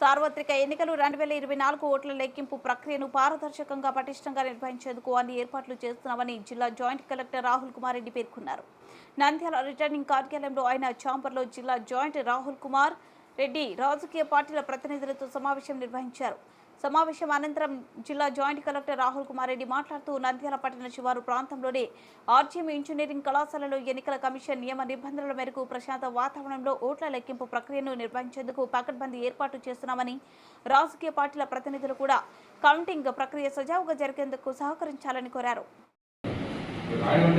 సార్వత్రిక ఎన్నికలు రెండు వేల ఇరవై నాలుగు ఓట్ల లెక్కింపు ప్రక్రియను పారదర్శకంగా పటిష్టంగా నిర్వహించేందుకు అన్ని ఏర్పాట్లు చేస్తున్నామని జిల్లా జాయింట్ కలెక్టర్ రాహుల్ కుమార్ రెడ్డి పేర్కొన్నారు. నంద్యాల రిటర్నింగ్ కార్యాలయంలో ఆయన ఛాంబర్లో జిల్లా జాయింట్ రాహుల్ కుమార్ రెడ్డి రాజకీయ పార్టీల ప్రతినిధులతో సమావేశం నిర్వహించారు. సమావేశం అనంతరం జిల్లా జాయింట్ కలెక్టర్ రాహుల్ కుమార్ రెడ్డి మాట్లాడుతూ నంద్యాల పట్టణ శివారు ప్రాంతంలోని ఆర్జీఎం ఇంజనీరింగ్ కళాశాలలో ఎన్నికల కమిషన్ నియమ నిబంధనల మేరకు ప్రశాంత వాతావరణంలో ఓట్ల లెక్కింపు ప్రక్రియను నిర్వహించేందుకు పకడ్బందీ ఏర్పాటు చేస్తున్నామని రాజకీయ పార్టీల ప్రతినిధులు కూడా కౌంటింగ్ ప్రక్రియ సజావుగా జరిగేందుకు సహకరించాలని కోరారు. రాయడం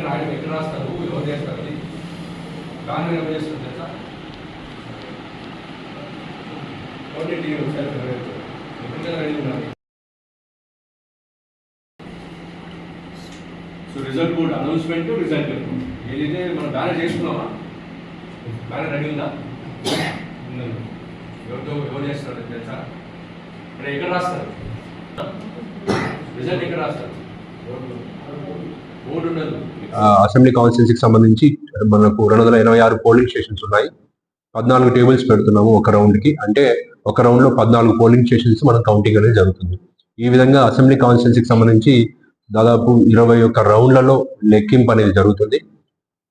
సో రిజల్ట్ కూడా అనౌన్స్మెంట్ రిజల్ట్ ఏదైతే మనం బ్యానర్ చేసుకున్నామా? బ్యానర్ రెడీ ఉందా? ఉన్నది ఎవరితో ఎవరు చేస్తారు తెలుసా? ఇక్కడ ఎక్కడ రాస్తారు? రిజల్ట్ ఎక్కడ రాస్తారు? అసెంబ్లీ కాన్స్టిట్యున్సీకి సంబంధించి మనకు రెండు వందల ఇరవై ఆరు పోలింగ్ స్టేషన్స్ ఉన్నాయి. పద్నాలుగు టేబుల్స్ పెడుతున్నాము ఒక రౌండ్కి. అంటే ఒక రౌండ్లో పద్నాలుగు పోలింగ్ స్టేషన్స్ మనం కౌంటింగ్ అనేది జరుగుతుంది. ఈ విధంగా అసెంబ్లీ కాన్స్టిట్యున్సీకి సంబంధించి దాదాపు ఇరవై ఒక్క రౌండ్లలో లెక్కింపు అనేది జరుగుతుంది.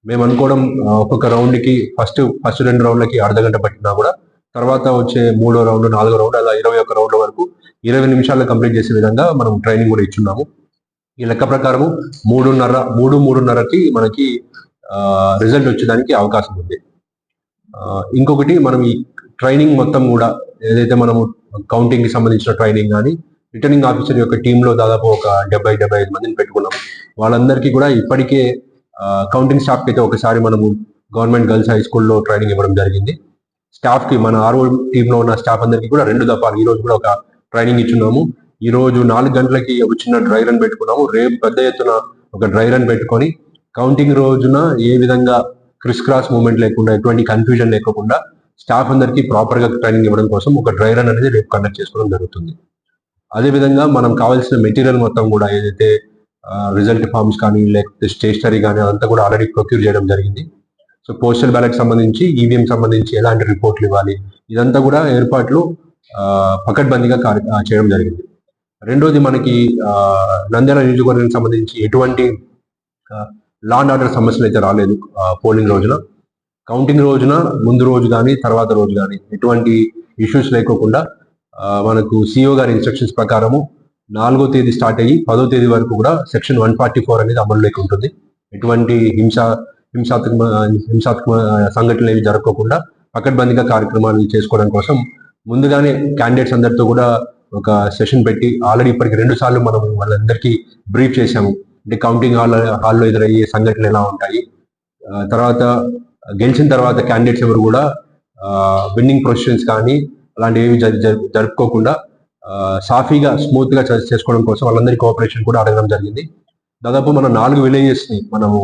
మేము అనుకోవడం ఒక్కొక్క రౌండ్కి ఫస్ట్ ఫస్ట్ రెండు రౌండ్లకి అర్ధ గంట పట్టినా కూడా తర్వాత వచ్చే మూడో రౌండ్ నాలుగో రౌండ్ అలా ఇరవై ఒక్క రౌండ్ల వరకు ఇరవై నిమిషాల్లో కంప్లీట్ చేసే విధంగా మనం ట్రైనింగ్ కూడా ఇచ్చున్నాము. ఈ లెక్క ప్రకారము మూడున్నర మూడు మూడున్నరకి మనకి రిజల్ట్ వచ్చేదానికి అవకాశం ఉంది. ఇంకొకటి మనం ఈ ట్రైనింగ్ మొత్తం కూడా ఏదైతే మనము కౌంటింగ్కి సంబంధించిన ట్రైనింగ్ కానీ రిటర్నింగ్ ఆఫీసర్ యొక్క టీంలో దాదాపు ఒక డెబ్బై డెబ్బై ఐదు మందిని పెట్టుకున్నాము వాళ్ళందరికీ కూడా ఇప్పటికే కౌంటింగ్ స్టాఫ్కి అయితే ఒకసారి మనము గవర్నమెంట్ గర్ల్స్ హై స్కూల్లో ట్రైనింగ్ ఇవ్వడం జరిగింది. స్టాఫ్కి మన ఆర్ఓ టీంలో ఉన్న స్టాఫ్ అందరికీ కూడా రెండు దఫాలు ఈ రోజు కూడా ఒక ట్రైనింగ్ ఇచ్చున్నాము. ఈ రోజు నాలుగు గంటలకి ఒక చిన్న డ్రై రన్ పెట్టుకున్నాము. రేపు పెద్ద ఎత్తున ఒక డ్రై రన్ పెట్టుకొని కౌంటింగ్ రోజున ఏ విధంగా క్రిస్ క్రాస్ మూమెంట్ లేకుండా ఎటువంటి కన్ఫ్యూజన్ లేకుండా స్టాఫ్ అందరికీ ప్రాపర్గా ట్రైనింగ్ ఇవ్వడం కోసం ఒక డ్రై రన్ అనేది రేపు కండక్ట్ చేసుకోవడం జరుగుతుంది. అదే విధంగా మనం కావాల్సిన మెటీరియల్ మొత్తం కూడా ఏదైతే రిజల్ట్ ఫార్మ్స్ కానీ లేకపోతే స్టేషనరీ కానీ అదంతా కూడా ఆల్రెడీ ప్రొక్యూర్ చేయడం జరిగింది. సో పోస్టల్ బ్యాలెట్ సంబంధించి ఈవీఎం సంబంధించి ఎలాంటి రిపోర్ట్లు ఇవ్వాలి ఇదంతా కూడా ఏర్పాట్లు పకడ్బందీగా కార్య- చేయడం జరిగింది. రెండోది మనకి నంద్యాల నియోజకవర్గానికి సంబంధించి ఎటువంటి లా అండ్ ఆర్డర్ సమస్యలు అయితే రాలేదు పోలింగ్ రోజున. కౌంటింగ్ రోజున ముందు రోజు కానీ తర్వాత రోజు కానీ ఎటువంటి ఇష్యూస్ లేకోకుండా మనకు సిఇఓ గారి ఇన్స్ట్రక్షన్స్ ప్రకారము నాలుగో తేదీ స్టార్ట్ అయ్యి పదో తేదీ వరకు కూడా సెక్షన్ వన్ ఫార్టీ ఫోర్ అనేది అమలులోకి ఉంటుంది. ఎటువంటి హింస హింసాత్మక హింసాత్మక సంఘటనలు ఏవి జరగకుండా పకడ్బందీగా కార్యక్రమాలు చేసుకోవడం కోసం ముందుగానే క్యాండిడేట్స్ అందరితో కూడా ఒక సెషన్ పెట్టి ఆల్రెడీ ఇప్పటికి రెండు సార్లు మనం వాళ్ళందరికీ బ్రీఫ్ చేశాము. అంటే కౌంటింగ్ హాల్ హాల్లో ఎదురయ్యే సంఘటనలు ఎలా ఉంటాయి? తర్వాత గెలిచిన తర్వాత క్యాండిడేట్స్ ఎవరు కూడా విన్నింగ్ ప్రొసెషన్స్ కానీ అలాంటివి ఏవి జరుపుకోకుండా సాఫీగా స్మూత్గా చేసుకోవడం కోసం వాళ్ళందరి కోఆపరేషన్ కూడా అడగడం జరిగింది. దాదాపు మన నాలుగు విలేజెస్ని మనము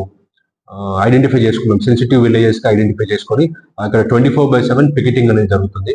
ఐడెంటిఫై చేసుకున్నాం. సెన్సిటివ్ విలేజెస్గా ఐడెంటిఫై చేసుకొని అక్కడ twenty four by seven picketing అనేది జరుగుతుంది.